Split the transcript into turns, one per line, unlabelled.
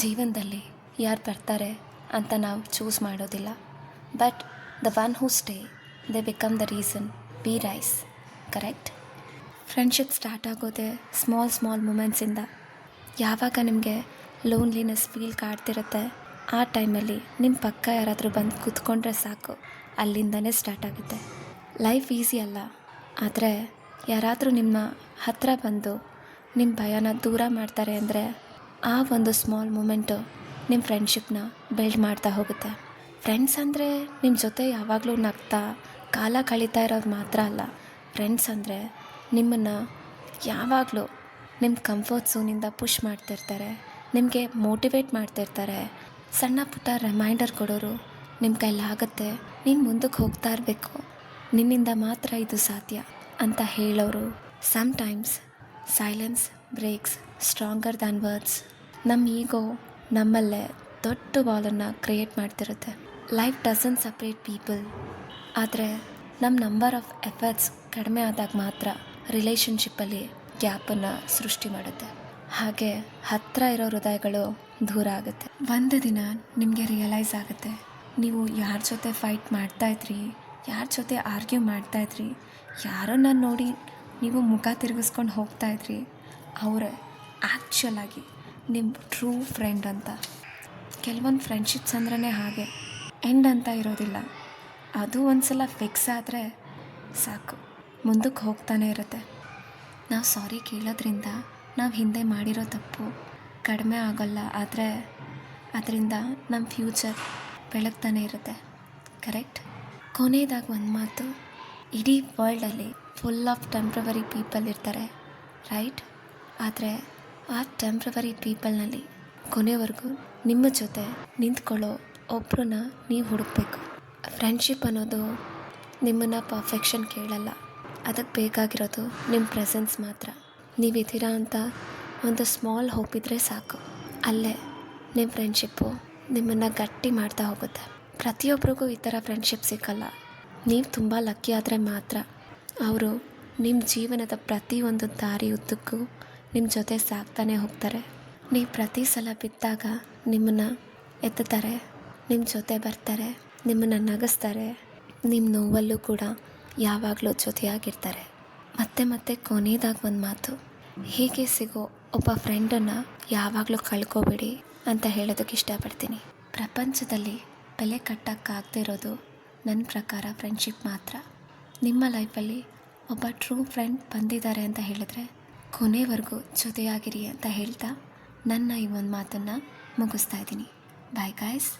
ಜೀವನದಲ್ಲಿ ಯಾರು ಬರ್ತಾರೆ ಅಂತ ನಾವು ಚೂಸ್ ಮಾಡೋದಿಲ್ಲ. But the one who stay they become the reason we rise correct friendship start ಆಗೋದೆ ಸ್ಮಾಲ್ ಸ್ಮಾಲ್ ಮೂಮೆಂಟ್ಸಿಂದ ಯಾವಾಗ ನಿಮಗೆ ಲೋನ್ಲಿನೆಸ್ ಫೀಲ್ ಕಾಡ್ತಿರುತ್ತೆ, ಆ ಟೈಮಲ್ಲಿ ನಿಮ್ಮ ಪಕ್ಕ ಯಾರಾದರೂ ಬಂದು ಕೂತ್ಕೊಂಡ್ರೆ ಸಾಕು. ಅಲ್ಲಿಂದನೇ ಸ್ಟಾರ್ಟ್ ಆಗುತ್ತೆ. ಲೈಫ್ ಈಸಿ ಅಲ್ಲ. ಆದರೆ ಯಾರಾದರೂ ನಿಮ್ಮ ಹತ್ತಿರ ಬಂದು ನಿಮ್ಮ ಭಯನ ದೂರ ಮಾಡ್ತಾರೆ ಅಂದರೆ ಆ ಒಂದು ಸ್ಮಾಲ್ ಮೂಮೆಂಟು ನಿಮ್ಮ ಫ್ರೆಂಡ್ಶಿಪ್ನ ಬಿಲ್ಡ್ ಮಾಡ್ತಾ ಹೋಗುತ್ತೆ. ಫ್ರೆಂಡ್ಸ್ ಅಂದರೆ ನಿಮ್ಮ ಜೊತೆ ಯಾವಾಗಲೂ ನಗ್ತಾ, ಕಾಲ ಕಳೀತಾ ಇರೋದು ಮಾತ್ರ ಅಲ್ಲ. ಫ್ರೆಂಡ್ಸ್ ಅಂದರೆ ನಿಮ್ಮನ್ನು ಯಾವಾಗಲೂ ನಿಮ್ಮ ಕಂಫರ್ಟ್ ಝೋನಿಂದ ಪುಷ್ ಮಾಡ್ತಿರ್ತಾರೆ ನಿಮಗೆ ಮೋಟಿವೇಟ್ ಮಾಡ್ತಿರ್ತಾರೆ ಸಣ್ಣ ಪುಟ್ಟ ರಿಮೈಂಡರ್ ಕೊಡೋರು ನಿಮ್ಮ ಕೈಲಾಗುತ್ತೆ, ನೀನು ಮುಂದಕ್ಕೆ ಹೋಗ್ತಾ ಇರಬೇಕು, ನಿನ್ನಿಂದ ಮಾತ್ರ ಇದು ಸಾಧ್ಯ ಅಂತ ಹೇಳೋರು. Sometimes silence breaks stronger than words ನಮ್ಮ ಈಗೋ ನಮ್ಮಲ್ಲೇ ದೊಡ್ಡ ವಾಲನ್ನು ಕ್ರಿಯೇಟ್ ಮಾಡ್ತಿರುತ್ತೆ. ಲೈಫ್ ಡಸನ್ ಸಪ್ರೇಟ್ ಪೀಪಲ್ ಆದರೆ ನಮ್ಮ ನಂಬರ್ ಆಫ್ ಎಫರ್ಟ್ಸ್ ಕಡಿಮೆ ಆದಾಗ ಮಾತ್ರ ರಿಲೇಷನ್ಶಿಪ್ಪಲ್ಲಿ ಗ್ಯಾಪನ್ನು ಸೃಷ್ಟಿ ಮಾಡುತ್ತೆ. ಹಾಗೆ ಹತ್ತಿರ ಇರೋ ಹೃದಯಗಳು ದೂರ ಆಗುತ್ತೆ. ಒಂದು ದಿನ ನಿಮಗೆ ರಿಯಲೈಸ್ ಆಗುತ್ತೆ. ನೀವು ಯಾರ ಜೊತೆ ಫೈಟ್ ಮಾಡ್ತಾಯಿದ್ರಿ ಯಾರ ಜೊತೆ ಆರ್ಗ್ಯೂ ಮಾಡ್ತಾಯಿದ್ರಿ ಯಾರೋ ನಾನು ನೋಡಿ ನೀವು ಮುಖ ತಿರುಗಿಸ್ಕೊಂಡು ಹೋಗ್ತಾಯಿದ್ರಿ ಅವರೇ ಆ್ಯಕ್ಚುಲ್ ಆಗಿ ನಿಮ್ಮ ಟ್ರೂ ಫ್ರೆಂಡ್ ಅಂತ. ಕೆಲವೊಂದು ಫ್ರೆಂಡ್ಶಿಪ್ಸ್ ಅಂದ್ರೇ ಹಾಗೆ. ಎಂಡ್ ಅಂತ ಇರೋದಿಲ್ಲ. ಅದು ಒಂದು ಸಲ ಫಿಕ್ಸ್ ಆದರೆ ಸಾಕು. ಮುಂದಕ್ಕೆ ಹೋಗ್ತಾನೆ ಇರುತ್ತೆ. ನಾವು ಸಾರಿ ಕೇಳೋದ್ರಿಂದ ನಾವು ಹಿಂದೆ ಮಾಡಿರೋ ತಪ್ಪು ಕಡಿಮೆ ಆಗೋಲ್ಲ. ಆದರೆ ಅದರಿಂದ ನಮ್ಮ ಫ್ಯೂಚರ್ ಬೆಳಗ್ತಾನೆ ಇರುತ್ತೆ. ಕರೆಕ್ಟ್ ಕೊನೆಯದಾಗಿ ಒಂದು ಮಾತು. ಇಡೀ ವರ್ಲ್ಡಲ್ಲಿ ಫುಲ್ ಆಫ್ ಟೆಂಪ್ರವರಿ ಪೀಪಲ್ ಇರ್ತಾರೆ. ರೈಟ್ ಆದರೆ ಆ ಟೆಂಪ್ರವರಿ ಪೀಪಲ್ನಲ್ಲಿ ಕೊನೆವರೆಗೂ ನಿಮ್ಮ ಜೊತೆ ನಿಂತ್ಕೊಳ್ಳೋ ಒಬ್ಬರನ್ನ ನೀವು ಹುಡುಕಬೇಕು. ಫ್ರೆಂಡ್ಶಿಪ್ ಅನ್ನೋದು ನಿಮ್ಮನ್ನು ಪರ್ಫೆಕ್ಷನ್ ಕೇಳಲ್ಲ. ಅದಕ್ಕೆ ಬೇಕಾಗಿರೋದು ನಿಮ್ಮ ಪ್ರೆಸೆನ್ಸ್ ಮಾತ್ರ. ನೀವಿದ್ದೀರಾ ಅಂತ ಒಂದು ಸ್ಮಾಲ್ ಹೋಪ್ ಇದ್ದರೆ ಸಾಕು. ಅಲ್ಲೇ ನಿಮ್ಮ ಫ್ರೆಂಡ್ಶಿಪ್ಪು ನಿಮ್ಮನ್ನು ಗಟ್ಟಿ ಮಾಡ್ತಾ ಹೋಗುತ್ತೆ. ಪ್ರತಿಯೊಬ್ಬರಿಗೂ ಈ ಥರ ಫ್ರೆಂಡ್ಶಿಪ್ ಸಿಕ್ಕಲ್ಲ. ನೀವು ತುಂಬ ಲಕ್ಕಿ ಆದರೆ ಮಾತ್ರ. ಅವರು ನಿಮ್ಮ ಜೀವನದ ಪ್ರತಿಯೊಂದು ದಾರಿ ಉದ್ದಕ್ಕೂ ನಿಮ್ಮ ಜೊತೆ ಸಾಕ್ತಾನೆ ಹೋಗ್ತಾರೆ. ನೀವು ಪ್ರತಿ ಸಲ ಬಿದ್ದಾಗ ನಿಮ್ಮನ್ನು ಎತ್ತುತ್ತಾರೆ ನಿಮ್ಮ ಜೊತೆ ಬರ್ತಾರೆ, ನಿಮ್ಮನ್ನು ನಗಿಸ್ತಾರೆ ನಿಮ್ಮ ನೋವಲ್ಲೂ ಕೂಡ ಯಾವಾಗಲೂ ಜೊತೆಯಾಗಿರ್ತಾರೆ ಮತ್ತೆ ಮತ್ತೆ ಕೊನೆಯದಾಗಿ ಒಂದು ಮಾತು, ಹೀಗೆ ಸಿಗೋ ಒಬ್ಬ ಫ್ರೆಂಡನ್ನು ಯಾವಾಗಲೂ ಕಳ್ಕೊಬೇಡಿ ಅಂತ ಹೇಳೋದಕ್ಕೆ ಇಷ್ಟಪಡ್ತೀನಿ. ಪ್ರಪಂಚದಲ್ಲಿ ಬೆಲೆ ಕಟ್ಟೋಕ್ಕಾಗದೇ ಇರೋದು ನನ್ನ ಪ್ರಕಾರ ಫ್ರೆಂಡ್ಶಿಪ್ ಮಾತ್ರ. ನಿಮ್ಮ ಲೈಫಲ್ಲಿ ಒಬ್ಬ ಟ್ರೂ ಫ್ರೆಂಡ್ ಬಂದಿದ್ದಾರೆ ಅಂತ ಹೇಳಿದ್ರೆ ಕೊನೆವರೆಗೂ ಜೊತೆಯಾಗಿರಿ ಅಂತ ಹೇಳ್ತಾ ನನ್ನ ಈ ಒಂದು ಮಾತನ್ನು ಮುಗಿಸ್ತಾ ಇದ್ದೀನಿ. Bye guys